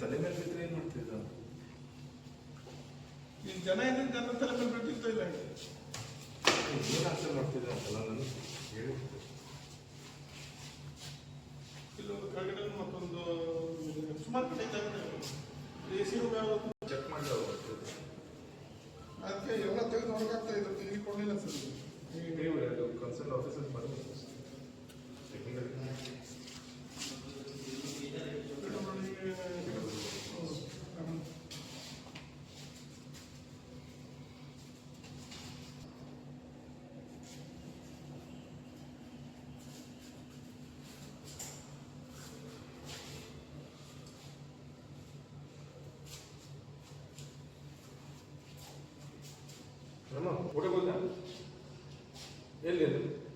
ತಲೆ ಮೇಲೆ ಬಿದ್ದರೆ ಏನು ಮಾಡ್ತಿದ್ದ ಈ ಜನ ಏನಿದೆ ನನ್ನ ತಲೆ ಮೇಲೆ ಬಿಟ್ಟಿರ್ತಾ ಇಲ್ಲ. ಏನು ಅರ್ಥ ಮಾಡ್ತಿದ್ದ ಅಂತಲ್ಲ ನಾನು ಹೇಳಿ. ಇಲ್ಲೊಂದು ಕೆಳಗಡೆ ಮತ್ತೊಂದು ಸುಮಾರು ಕಡೆ ಎ ಸಿ ಚೆಕ್ ಮಾಡಿ ಅದಕ್ಕೆ ಎಲ್ಲ ತೆಗೆದು ಹೊರಗಾಗ್ತಾ ಇದ್ರು ಇಲ್ಲಿ ಕೊಡಲಿಲ್ಲ ಸರ್. ನೀವು ಕನ್ಸರ್ನ್ ಆಫೀಸರ್ ಬರಬೇಕು 그러면 오래 보지 않죠. 예를 들면